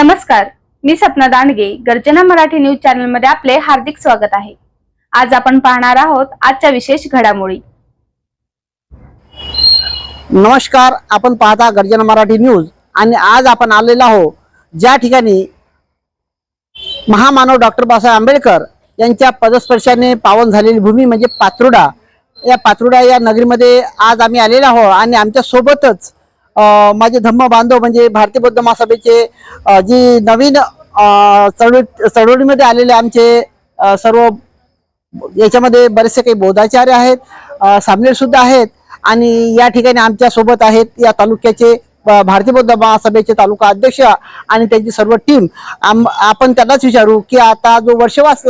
नमस्कार मी सपना दांडगे गर्जना मराठी न्यूज चॅनलमध्ये आपले हार्दिक स्वागत आहे. आज आपण पाहणार आहोत आजच्या विशेष घडामोडी. नमस्कार आपण पाहता गर्जना मराठी न्यूज आणि आज आपण आलेलो आहो ज्या ठिकाणी महामानव डॉक्टर बाबासाहेब आंबेडकर यांच्या पदस्पर्शाने पावन झालेली भूमी म्हणजे पात्रुडा. या पात्रुडा या नगरीमध्ये आज आम्ही आलेलो आहो आणि आमच्या सोबतच माझे धम्म बांधव म्हणजे भारतीय बौद्ध महासभेचे जी नवीन चळवळी चळवळीमध्ये आलेले आमचे सर्व याच्यामध्ये बरेचसे काही बौद्धाचार्य आहेत अ, सामनेर सुद्धा आहेत आणि या ठिकाणी आमच्यासोबत आहेत या तालुक्याचे भारतीय बौद्ध महासभेचे तालुका अध्यक्ष आणि त्यांची सर्व टीम आम- आपण त्यांनाच विचारू की आता जो वर्षवास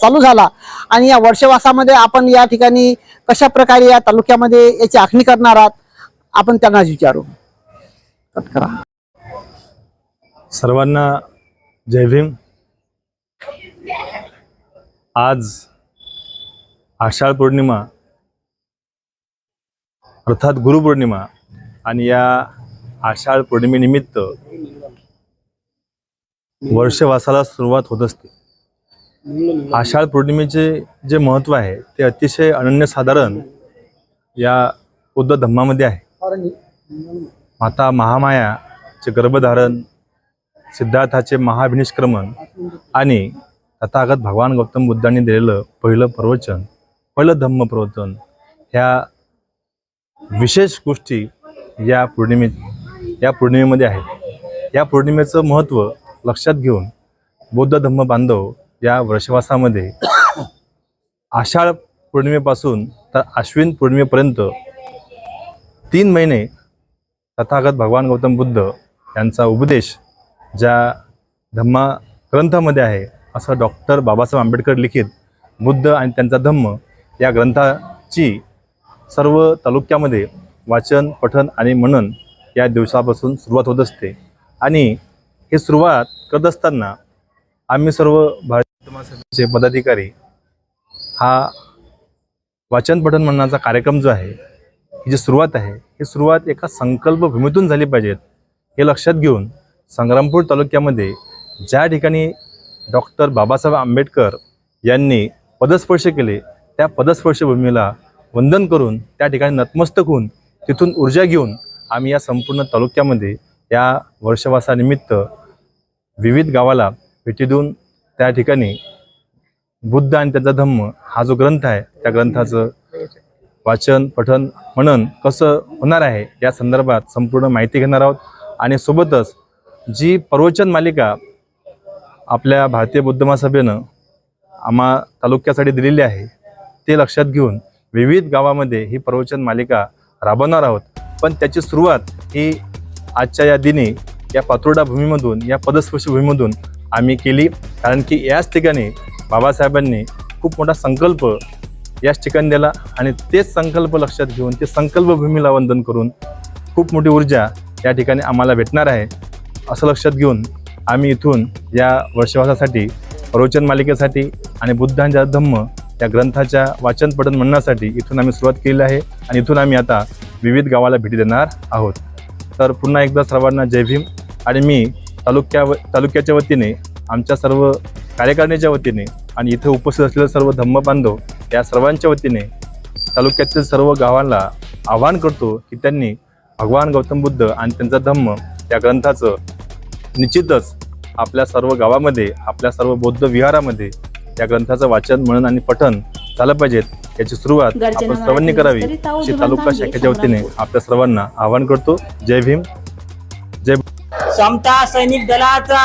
चालू झाला आणि या वर्षवासामध्ये आपण या ठिकाणी कशा प्रकारे या तालुक्यामध्ये याची आखणी करणार आहात? आपण त्यांनाच विचारू. कट करा. सर्वांना जय भीम. आज आषाढ पौर्णिमा अर्थात गुरुपौर्णिमा आणि या आषाढ पौर्णिमेनिमित्त वर्षवासाला सुरुवात होत असते. आषाढ पौर्णिमेचे जे महत्त्व आहे ते अतिशय अनन्यसाधारण या बौद्ध धम्मामध्ये आहे. माता महामायाचे गर्भधारण सिद्धार्थाचे महाभिनिष्क्रमण आणि तथागत भगवान गौतम बुद्धांनी दिलेलं पहिलं प्रवचन पहिलं धम्म प्रवचन ह्या विशेष गोष्टी या पौर्णिमे या पौर्णिमेमध्ये आहेत. या पौर्णिमेचं महत्त्व लक्षात घेऊन बौद्ध धम्म बांधव या वर्षवासामध्ये आषाढ पौर्णिमेपासून तर आश्विन पौर्णिमेपर्यंत तीन महिने तथागत भगवान गौतम बुद्ध यांचा उपदेश ज्या धम्मा ग्रंथामध्ये आहे असं डॉक्टर बाबासाहेब आंबेडकर लिखित बुद्ध आणि त्यांचा धम्म या ग्रंथाची सर्व तालुक्यामध्ये वाचन पठन आणि मनन या दिवसापासून सुरुवात होत असते. आणि हे सुरुवात करत असताना आम्ही सर्व भारतीय पदाधिकारी हा वाचन पठन म्हणण्याचा कार्यक्रम जो आहे ही जी सुरुवात आहे ही सुरुवात एका संकल्प भूमीतून झाली पाहिजेत हे लक्षात घेऊन संग्रामपूर तालुक्यामध्ये ज्या ठिकाणी डॉक्टर बाबासाहेब आंबेडकर यांनी पदस्पर्श केले त्या पदस्पर्श भूमीला वंदन करून त्या ठिकाणी नतमस्तक होऊन तिथून ऊर्जा घेऊन आम्ही या संपूर्ण तालुक्यामध्ये या वर्षवासानिमित्त विविध गावाला भेटी देऊन त्या ठिकाणी बुद्ध आणि त्याचा धम्म हा जो ग्रंथ आहे त्या ग्रंथाचं वाचन पठन मनन कसं होणार आहे या संदर्भात संपूर्ण माहिती घेणार आहोत. आणि सोबतच जी प्रवचन मालिका आपल्या भारतीय बौद्ध महासभेनं आम्हा तालुक्यासाठी दिलेली आहे ते लक्षात घेऊन विविध गावामध्ये ही प्रवचन मालिका राबवणार आहोत. पण त्याची सुरुवात ही आजच्या या दिनी या पातोर्डा भूमीमधून या पदस्पर्शभूमीमधून आम्ही केली. कारण की याच ठिकाणी बाबासाहेबांनी खूप मोठा संकल्प याच ठिकाणी दिला आणि तेच संकल्प लक्षात घेऊन ते संकल्प भूमीला वंदन करून खूप मोठी ऊर्जा या ठिकाणी आम्हाला भेटणार आहे असं लक्षात घेऊन आम्ही इथून या वर्षवासासाठी प्रवचन मालिकेसाठी आणि बुद्धांच्या धम्म या ग्रंथाच्या वाचन पठन म्हणण्यासाठी इथून आम्ही सुरुवात केलेली आहे आणि इथून आम्ही आता विविध गावाला भेटी देणार आहोत. तर पुन्हा एकदा सर्वांना जय भीम आणि मी तालुक्या तालुक्याच्या वतीने आमच्या सर्व कार्यकारिणीच्या वतीने आणि इथं उपस्थित असलेले सर्व धम्म बांधव या सर्वांच्या वतीने तालुक्यातील सर्व गावांना आवाहन करतो की त्यांनी भगवान गौतम बुद्ध आणि त्यांचा धम्म या ग्रंथाचं निश्चितच आपल्या सर्व गावामध्ये आपल्या सर्व बौद्ध विहारामध्ये या ग्रंथाचं वाचन म्हणून आणि पठन झालं पाहिजेत याची सुरुवात आपण सर्वांनी करावी. अशी तालुका शाखेच्या वतीने. आपल्या सर्वांना आवाहन करतो. जय भीम. जय समता सैनिक दलाचा.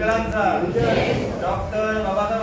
महासभेचा विजय जय आंबेडकरांचा. डॉक्टर बाबासाहेब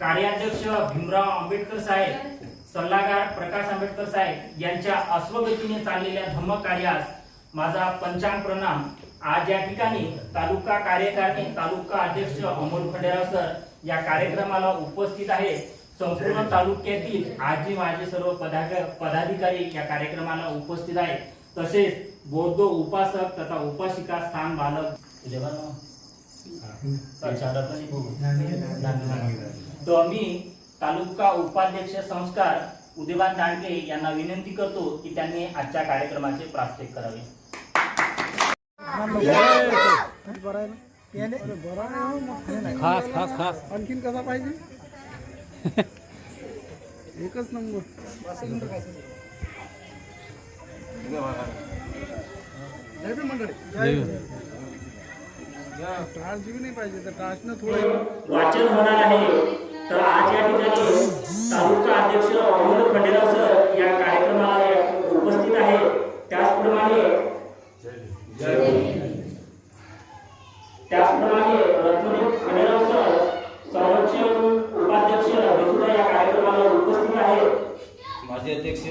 कार्याध्यक्ष भीमराव आंबेडकर साहेब सल्लागार प्रकाश आंबेडकर साहेब यांच्या अश्वगतीने चाललेल्या धम्म कार्यास माझा पंचांग प्रणाम. आज या ठिकाणी तालुका कार्यकारिणी तालुका अध्यक्ष अमोल खंडेराव सर या कार्यक्रमाला उपस्थित आहे संपूर्ण तालुक्यातील आजी माझे सर्व पदाक- पदाधिकारी या कार्यक्रमाला उपस्थित आहेत. तसेच बौद्ध उपासक तथा उपासिका स्थान बालक तर मी तालुका उपाध्यक्ष संस्कार उदयवान दांडगे यांना विनंती करतो की त्यांनी आजच्या कार्यक्रमाचे प्रास्ताविक करावे. खास खास खास. आणखीन कसा पाहिजे? एकच नंबर. जय भीम मंडळी नाही पाहिजे तर थोडं वाचन होणार आहे. तर आज या ठिकाणी तालुका अध्यक्ष अमोल खंडेराव सर या कार्यक्रमाला उपस्थित आहे. त्याचप्रमाणे त्याचप्रमाणे रत्नदीप खंडेराव सर संरक्षण उपाध्यक्ष हे सुद्धा या कार्यक्रमाला उपस्थित आहेत माझे अध्यक्ष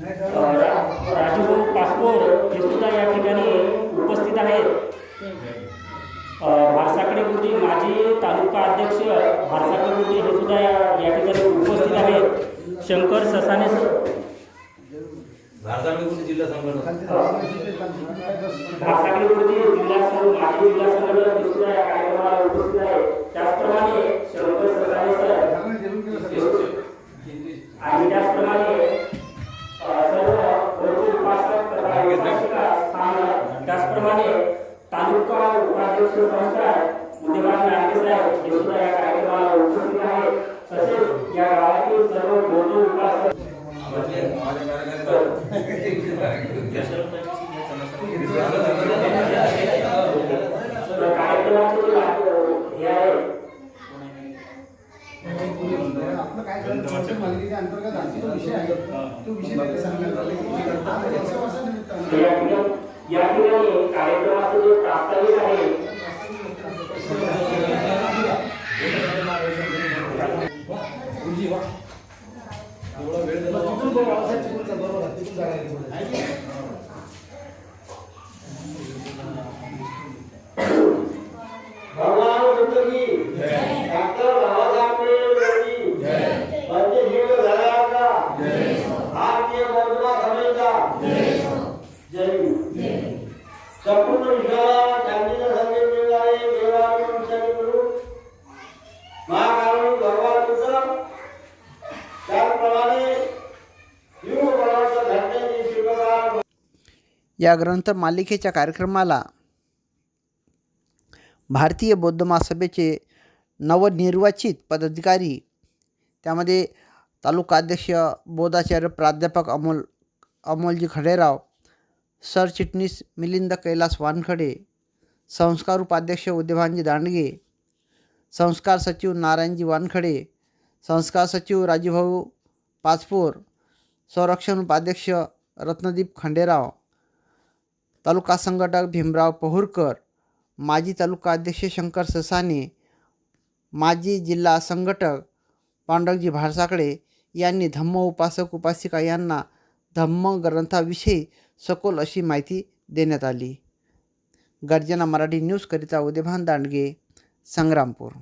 राजूभाऊ पासपोर हे सुद्धा या ठिकाणी उपस्थित आहेत. भारसाकडे गुरुजी माजी तालुका अध्यक्ष भारसाकडे गुरुजी हे सुद्धा या या ठिकाणी उपस्थित आहेत. शंकर ससाने सर. भारताकडे जिल्हा संघटना. भारसाकडे गुरुजी जिल्हा संघ माजी जिल्हा संघटक हे सुद्धा या कार्यक्रमाला आपलं काय करतो अंतर्गत विषय आहे तो विषय सांगण्यात आला या ठिकाणी या जे प्रास्ताविक आहे तिथून तो बाळासाहेब चिपळूणचा बरोबर आहे, तिथून जागा आहे पुढे. भगवान बुद्ध की डॉक्टर बाबासाहेब आंबेडकर की पंचशील झाल्याचा भारतीय बौद्ध समाजाचा जय हिंद संपूर्ण विश्वाला संदेश देवाचे महाकारुणी भगवान त्याचप्रमाणे या ग्रंथ मालिकेच्या कार्यक्रमाला भारतीय बौद्ध महासभेचे नवनिर्वाचित पदाधिकारी त्यामध्ये तालुकाध्यक्ष बोधाचार्य प्राध्यापक अमोल अमोलजी खडेराव सरचिटणीस मिलिंद कैलास वानखडे संस्कार उपाध्यक्ष उद्यभानजी दांडगे संस्कार सचिव नारायणजी वानखडे संस्कार सचिव राजूभाऊ पाचपोर संरक्षण उपाध्यक्ष रत्नदीप खंडेराव तालुका संघटक भीमराव पहुरकर माजी तालुका अध्यक्ष शंकर ससाने माजी जिल्हा संघटक पांडवजी भारसाकडे यांनी धम्म उपासक उपासिका यांना धम्म ग्रंथाविषयी सखोल अशी माहिती देण्यात आली. गर्जना मराठी न्यूजकरिता उदयभान दांडगे संग्रामपूर.